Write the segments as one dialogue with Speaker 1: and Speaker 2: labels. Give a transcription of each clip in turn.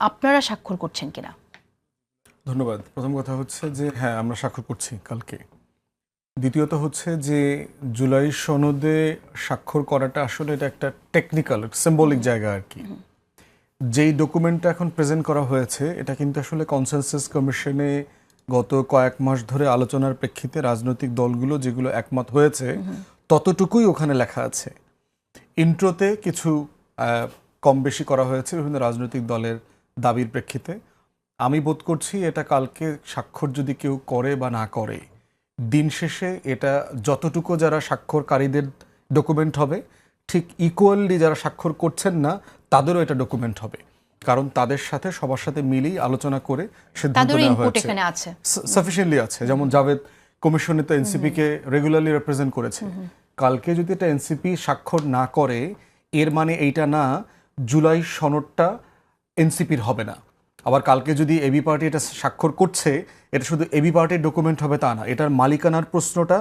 Speaker 1: আপনারা স্বাক্ষর করছেন কিনা?
Speaker 2: ধন্যবাদ। প্রথম কথা হচ্ছে যে হ্যাঁ আমরা স্বাক্ষর করছি কালকে। দ্বিতীয়ত হচ্ছে যে, জুলাই সনদে স্বাক্ষর করাটা আসলে এটা একটা টেকনিক্যাল সিম্বলিক জায়গা আর কি। যেই ডকুমেন্টটা এখন প্রেজেন্ট করা হয়েছে, এটা কিন্তু আসলে কনসেনসাস কমিশনে গত কয়েক মাস ধরে আলোচনার প্রেক্ষিতে রাজনৈতিক দলগুলো যেগুলো একমত হয়েছে, ততটুকুই ওখানে লেখা আছে। ইন্ট্রোতে কিছু কম বেশি করা হয়েছে বিভিন্ন রাজনৈতিক দলের দাবির প্রেক্ষিতে আমি বোধ করছি এটা কালকে স্বাক্ষর যদি কেউ করে বা না করে দিন শেষে এটা যতটুকু যারা স্বাক্ষরকারীদের ডকুমেন্ট হবে ঠিক ইকুয়ালি যারা স্বাক্ষর করছেন না তাদেরও এটা ডকুমেন্ট হবে। কারণ তাদের সাথে সবার সাথে মিলেই আলোচনা করে সিদ্ধান্ত নেওয়া হয়েছে।
Speaker 1: আছে।
Speaker 2: সাফিসিয়েন্টলি আছে। যেমন জাভেদ কমিশনে তো এনসিপি কে রেগুলারলি রিপ্রেজেন্ট করেছে। কালকে যদি এটা এনসিপি স্বাক্ষর না করে এর মানে এইটা না জুলাই সনদটা এনসিপির হবে না। আবার কালকে যদি এবি পার্টি এটা স্বাক্ষর করছে এটা শুধু এবি পার্টির ডকুমেন্ট হবে তা না এটার মালিকানার প্রশ্নটা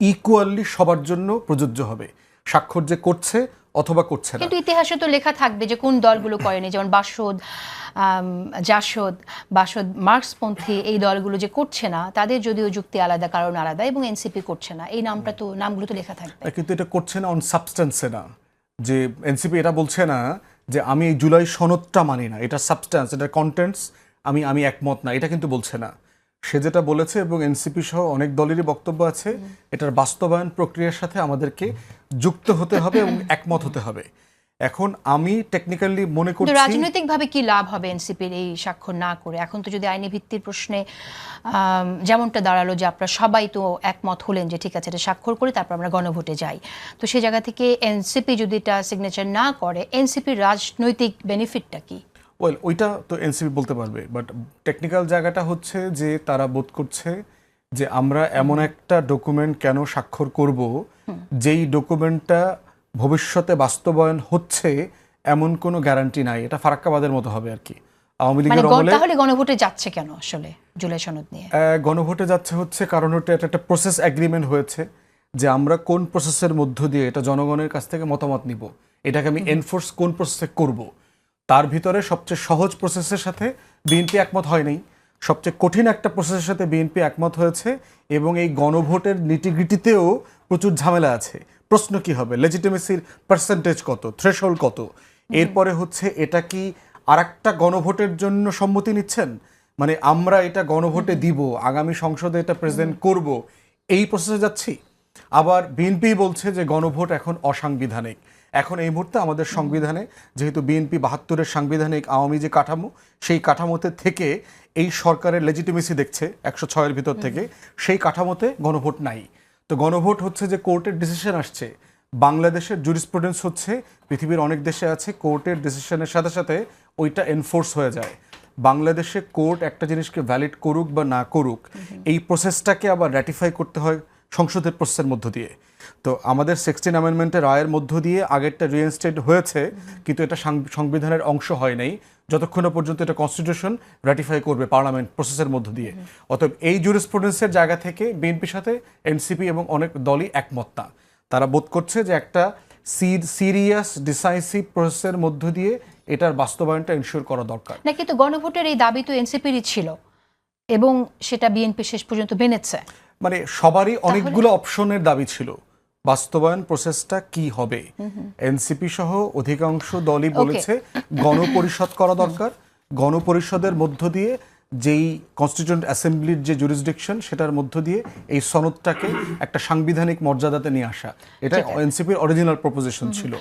Speaker 2: ইকুয়ালি সবার জন্য প্রযোজ্য হবে। স্বাক্ষর যে করছে অথবা করছে না।
Speaker 1: কিন্তু ইতিহাসে তো লেখা থাকবে যে কোন দলগুলো করেনি যেমন বাসদ জাসদ বাসদ মার্কসপন্থী এই দলগুলো যে করছে না তাদের যদিও যুক্তি আলাদা কারণ আলাদা এবং এনসিপি করছে না। এই নামটা তো নামগুলো তো লেখা থাকবে।
Speaker 2: কিন্তু এটা করছে না অন সাবস্টেন্সে না। যে এনসিপি এটা বলছে না যে আমি এই জুলাই সনদটা মানি না। এটা সাবস্ট্যান্স এটা কন্টেন্টস আমি আমি একমত না। এটা কিন্তু বলছে না। সে যেটা বলেছে এবং এনসিপি সহ অনেক দলেরই বক্তব্য আছে, এটার বাস্তবায়ন প্রক্রিয়ার সাথে আমাদেরকে যুক্ত হতে হবে এবং একমত হতে হবে। এখন আমি টেকনিক্যালি মনে করছি
Speaker 1: রাজনৈতিকভাবে কি লাভ হবে এনসিপির এই স্বাক্ষর না করে? এখন তো যদি আইনি ভিত্তির প্রশ্নে যেমনটা দাঁড়াল যে আপনারা সবাই তো একমত হলেন যে ঠিক আছে এটা স্বাক্ষর করে তারপর আমরা গণভোটে যাই। তো সেই জায়গা থেকে এনসিপি যদি এটা সিগনেচার না করে এনসিপির রাজনৈতিক বেনিফিটটা কি?
Speaker 2: ওয়েল ওইটা তো এনসিপি বলতে পারবে বাট টেকনিক্যাল জায়গাটা হচ্ছে যে তারা বোধ করছে যে আমরা এমন একটা ডকুমেন্ট কেন স্বাক্ষর করব যেই ডকুমেন্টটা ভবিষ্যতে বাস্তবায়ন হচ্ছে এমন কোনো গ্যারান্টি নাই। এটা ফারাক্কাবাদের মতো হবে আর কি। আওয়ামী
Speaker 1: মানে
Speaker 2: লীগের আমলে
Speaker 1: তাহলে গণভোটে যাচ্ছে কেন আসলে জুলাই সনদ নিয়ে?
Speaker 2: গণভোটে যাচ্ছে হচ্ছে কারণ ওটা এটা একটা প্রসেস এগ্রিমেন্ট হয়েছে যে আমরা কোন প্রসেসের মধ্য দিয়ে এটা জনগণের কাছ থেকে মতামত নিব। এটাকে আমি এনফোর্স কোন প্রসেসে করব? তার ভিতরে সবচেয়ে সহজ প্রসেসের সাথে বিএনপি একমত হয় নাই। সবচেয়ে কঠিন একটা প্রসেসের সাথে বিএনপি একমত হয়েছে এবং এই গণভোটের নিটিগ্রিটিতেও প্রচুর ঝামেলা আছে। প্রশ্ন কি হবে? লেজিটিমেসির পার্সেন্টেজ কত? থ্রেশহোল্ড কত? এরপরে হচ্ছে এটা কি আরেকটা গণভোটের জন্য সম্মতি নিচ্ছেন? মানে আমরা এটা গণভোটে দিব আগামী সংসদে এটা প্রেজেন্ট করব এই প্রসেসে যাচ্ছি। আবার বিএনপি বলছে যে গণভোট এখন অসাংবিধানিক। এখন এই মুহূর্তে আমাদের সংবিধানে যেহেতু বিএনপি বাহাত্তরের সাংবিধানিক আওয়ামী যে কাঠামো সেই কাঠামোতে থেকে এই সরকারের লেজিটিমেসি দেখছে একশো ছয়ের ভিতর থেকে সেই কাঠামোতে গণভোট নাই। তো গণভোট হচ্ছে যে কোর্টের ডিসিশন আসছে। বাংলাদেশের জুরিসপ্রুডেন্স হচ্ছে, পৃথিবীর অনেক দেশে আছে, কোর্টের ডিসিশনের সাথে সাথে ওইটা এনফোর্স হয়ে যায়। বাংলাদেশে কোর্ট একটা জিনিসকে ভ্যালিড করুক বা না করুক, এই প্রসেসটাকে আবার র্যাটিফাই করতে হয়। সংসদের প্রসেসের মধ্য দিয়ে। তো আমাদের সিক্সটিন অ্যামেন্ডমেন্টের রায়ের মধ্য দিয়ে আগেরটা রিয়েনস্টেট হয়েছে, কিন্তু এটা সংবিধানের অংশ হয় নাই। যতক্ষণ পর্যন্ত এটা কনস্টিটিউশন র্যাটিফাই করবে পার্লামেন্ট প্রসেসের মধ্য দিয়ে। অতএব এই জুরিসপ্রুডেন্সের জায়গা থেকে বিএনপির সাথে এনসিপি এবং অনেক দলই একমত না। তারা বোধ করছে যে একটা সিরিয়াস ডিসাইসিভ প্রসেসের মধ্য দিয়ে এটার বাস্তবায়নটা ইনশিওর করা দরকার।
Speaker 1: না, কিন্তু গণভোটের এই দাবি তো এনসিপিরই ছিল এবং সেটা বিএনপি শেষ পর্যন্ত মেনেছে।
Speaker 2: মানে সবারই অনেকগুলো অপশনের দাবি ছিল। বাস্তবায়ন প্রসেসটা কি হবে? এনসিপি সহ অধিকাংশ দলই বলেছে গণপরিষদ করা দরকার। গণপরিষদের মধ্য দিয়ে যেই কনস্টিটিউন্ট অ্যাসেম্বলির যে জুরিসডিকশন সেটার মধ্য দিয়ে এই সনদটাকে একটা সাংবিধানিক মর্যাদাতে নিয়ে আসা। এটা এনসিপির অরিজিনাল প্রপোজিশন ছিল।